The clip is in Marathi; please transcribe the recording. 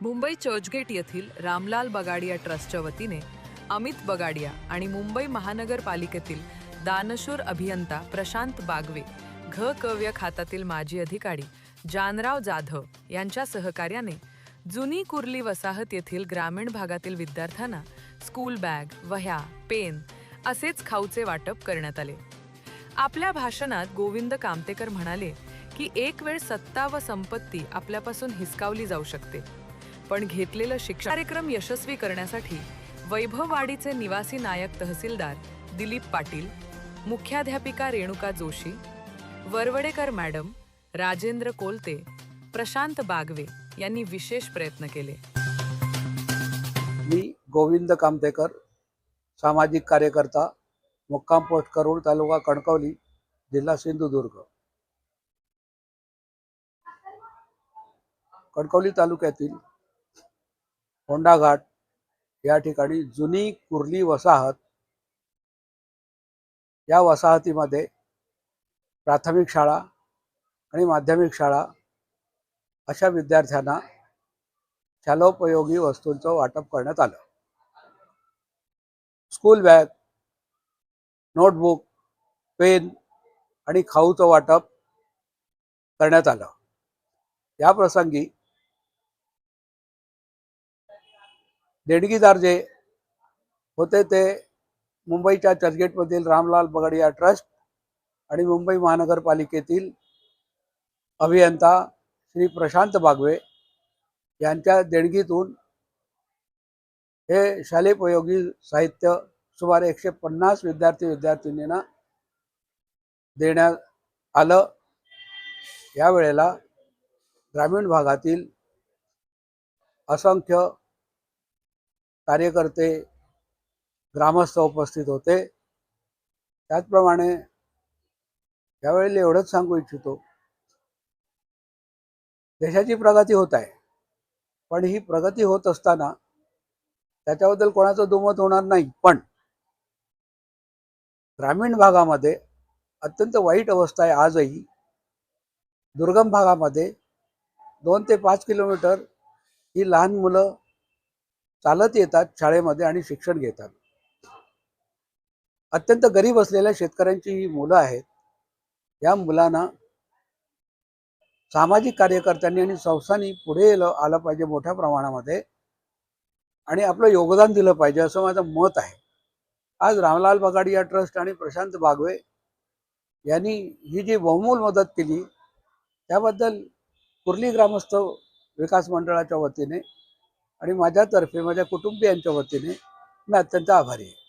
मुंबई चर्चगेट येथील रामलाल बगाडिया ट्रस्टच्या वतीने अमित बगाडिया आणि मुंबई महानगरपालिकेतील दानशूर अभियंता प्रशांत बागवे घ कव्य खातातील माजी अधिकारी जानराव जाधव यांच्या सहकार्याने जुनी कुर्ली वसाहत येथील ग्रामीण भागातील विद्यार्थ्यांना स्कूल बॅग वह्या पेन असेच खाऊचे वाटप करण्यात आले. आपल्या भाषणात गोविंद कामतेकर म्हणाले की एक वेळ सत्ता व संपत्ती आपल्यापासून हिसकावली जाऊ शकते. पण घेतलेलं शिक्षण कार्यक्रम यशस्वी करण्यासाठी वैभववाडीचे निवासी नायक तहसीलदार दिलीप पाटील मुख्याध्यापिका रेणुका जोशी वरवडेकर मॅडम राजेंद्र कोलते प्रशांत बागवे यांनी विशेष प्रयत्न केले. मी गोविंद कामतेकर सामाजिक कार्यकर्ता मुक्काम पोस्ट करूळ तालुका कणकवली जिल्हा सिंधुदुर्ग. कणकवली तालुक्यातील होंडाघाट या ठिकाणी जुनी कुर्ली वसाहत. या वसाहतीमध्ये प्राथमिक शाळा आणि माध्यमिक शाळा अशा विद्यार्थ्यांना शालोपयोगी वस्तूंचं वाटप करण्यात आलं. स्कूल बॅग नोटबुक पेन आणि खाऊचं वाटप करण्यात आलं. या प्रसंगी देणगीदार जे होते ते मुंबईच्या चर्चगेटमधील रामलाल बगडिया ट्रस्ट आणि मुंबई महानगरपालिकेतील अभियंता श्री प्रशांत बागवे यांच्या देणगीतून हे शालेपयोगी साहित्य सुमारे एकशे पन्नास विद्यार्थी विद्यार्थिनींना देण्यात आलं. यावेळेला ग्रामीण भागातील असंख्य कार्यकर्ते ग्रामस्थ उपस्थित होते. त्याचप्रमाणे यावेळेला एवढंच सांगू इच्छितो. देशाची प्रगती होत आहे. पण ही प्रगती होत असताना त्याच्याबद्दल कोणाचं दुमत होणार नाही. पण ग्रामीण भागामध्ये अत्यंत वाईट अवस्था आहे आजही. दुर्गम भागामध्ये दोन ते पाच किलोमीटर ही लहान मुलं चालत येतात शाळेमध्ये आणि शिक्षण घेतात. अत्यंत गरीब असलेल्या शेतकऱ्यांची ही मुलं आहेत. या मुलांना सामाजिक कार्यकर्त्यांनी आणि संस्थांनी पुढे येलं आलं पाहिजे मोठ्या प्रमाणामध्ये आणि आपलं योगदान दिलं पाहिजे असं माझं मत आहे. आज रामलाल बगाडिया ट्रस्ट आणि प्रशांत बागवे यांनी ही जी बहुमूल मदत केली त्याबद्दल कुर्ली ग्रामस्थ विकास मंडळाच्या वतीने आणि माझ्यातर्फे माझ्या कुटुंबियांच्या वतीने मी अत्यंत आभारी आहे.